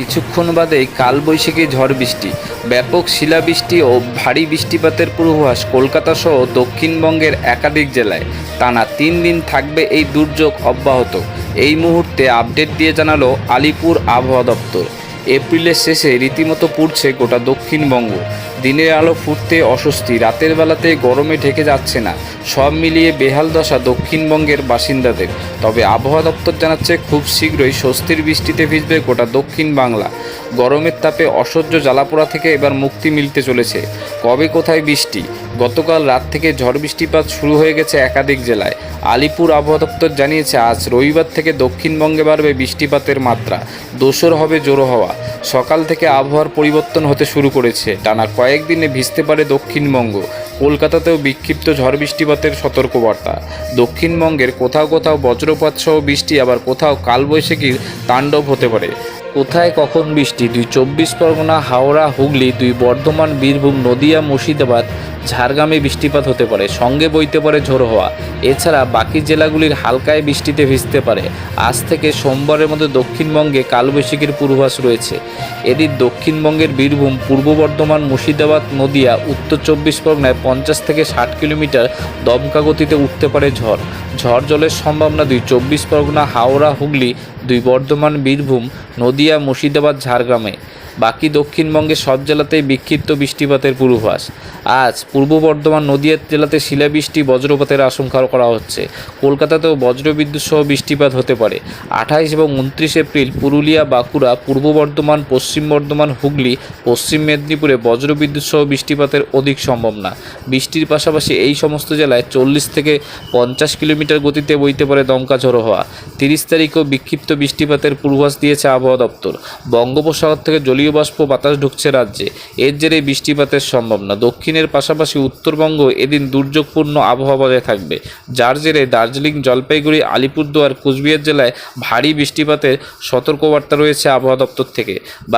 কিছুক্ষণ বাদেই কালবৈশাখী ঝড় বৃষ্টি, ব্যাপক শিলাবৃষ্টি ও ভারী বৃষ্টিপাতের পূর্বাভাস কলকাতা সহ দক্ষিণবঙ্গের একাধিক জেলায়। টানা তিন দিন থাকবে এই দুর্যোগ অব্যাহত। এই মুহূর্তে আপডেট দিয়ে জানালো আলিপুর আবহাওয়া দপ্তর। এপ্রিলের শেষে রীতিমতো পড়ছে গোটা দক্ষিণবঙ্গ। দিনের আলো ফুটতে অস্বস্তি, রাতের বেলাতে গরমে ঢেকে যাচ্ছে না। সব মিলিয়ে বেহাল দশা দক্ষিণবঙ্গের বাসিন্দাদের। তবে আবহাওয়া দপ্তর জানাচ্ছে, খুব শীঘ্রই স্বস্তির বৃষ্টিতে ভিজবে গোটা দক্ষিণ বাংলা। গরমের তাপে অসহ্য জ্বালাপোড়া থেকে এবার মুক্তি মিলতে চলেছে। কবে কোথায় বৃষ্টি? গতকাল রাত থেকে ঝড় বৃষ্টিপাত শুরু হয়ে গেছে একাধিক জেলায়। আলিপুর আবহাওয়া দপ্তর জানিয়েছে, আজ রবিবার থেকে দক্ষিণবঙ্গে বাড়বে বৃষ্টিপাতের মাত্রা। দোসর হবে জোরো হওয়া। সকাল থেকে আবহাওয়ার পরিবর্তন হতে শুরু করেছে। টানা কয়েকদিনে ভিজতে পারে দক্ষিণবঙ্গ। কলকাতাতেও বিক্ষিপ্ত ঝড় বৃষ্টিপাতের সতর্কবার্তা। দক্ষিণবঙ্গের কোথাও কোথাও বজ্রপাত সহ বৃষ্টি, আবার কোথাও কালবৈশাখীর তাণ্ডব হতে পারে। কোথায় কখন বৃষ্টি? দুই চব্বিশ পরগনা, হাওড়া, হুগলি, দুই বর্ধমান, বীরভূম, নদিয়া, মুর্শিদাবাদ, ঝাড়গ্রামে বৃষ্টিপাত হতে পারে। সঙ্গে বইতে পারে ঝোড়ো হওয়া। এছাড়া বাকি জেলাগুলির হালকায় বৃষ্টিতে ভিজতে পারে। আজ থেকে সোমবারের মধ্যে দক্ষিণবঙ্গে কালবৈশাখীর পূর্বাভাস রয়েছে। এদিন দক্ষিণবঙ্গের বীরভূম, পূর্ব বর্ধমান, মুর্শিদাবাদ, নদিয়া, উত্তর চব্বিশ পরগনায় পঞ্চাশ থেকে ষাট কিলোমিটার দমকা গতিতে উঠতে পারে ঝড়। ঝড় জলের সম্ভাবনা দুই চব্বিশ পরগনা, হাওড়া, হুগলি, দুই বর্ধমান, বীরভূম, নদিয়া, মুর্শিদাবাদ, ঝাড়গ্রামে। বাকি দক্ষিণবঙ্গের সব জেলাতেই বিক্ষিপ্ত বৃষ্টিপাতের পূর্বাভাস। আজ পূর্ব বর্ধমান নদিয়া জেলাতে শিলাবৃষ্টি, বজ্রপাতের আশঙ্কা করা হচ্ছে। কলকাতাতেও বজ্রবিদ্যুৎ সহ বৃষ্টিপাত হতে পারে। আঠাইশ এবং উনত্রিশ এপ্রিল পুরুলিয়া, বাঁকুড়া, পূর্ব বর্ধমান, পশ্চিম বর্ধমান, হুগলি, পশ্চিম মেদিনীপুরে বজ্রবিদ্যুৎ সহ বৃষ্টিপাতের অধিক সম্ভাবনা। বৃষ্টির পাশাপাশি এই সমস্ত জেলায় চল্লিশ থেকে পঞ্চাশ কিলোমিটার গতিতে বইতে পারে দমকা ঝড়ো হওয়া। তিরিশ তারিখেও বিক্ষিপ্ত বৃষ্টিপাতের পূর্বাভাস দিয়েছে আবহাওয়া দপ্তর। বঙ্গোপসাগর থেকে জলীয় বাষ্প বাতাস ঢুকছে রাজ্যে। এর জেরে বৃষ্টিপাতের সম্ভাবনা। দক্ষিণের পাশাপাশি উত্তরবঙ্গ এদিন দুর্যোগপূর্ণ আবহাওয়া বজায় থাকবে, যার জেরে দার্জিলিং, জলপাইগুড়ি, আলিপুরদুয়ার, কুচবিহার জেলায় ভারী বৃষ্টিপাতের সতর্কবার্তা রয়েছে আবহাওয়া দপ্তর থেকে।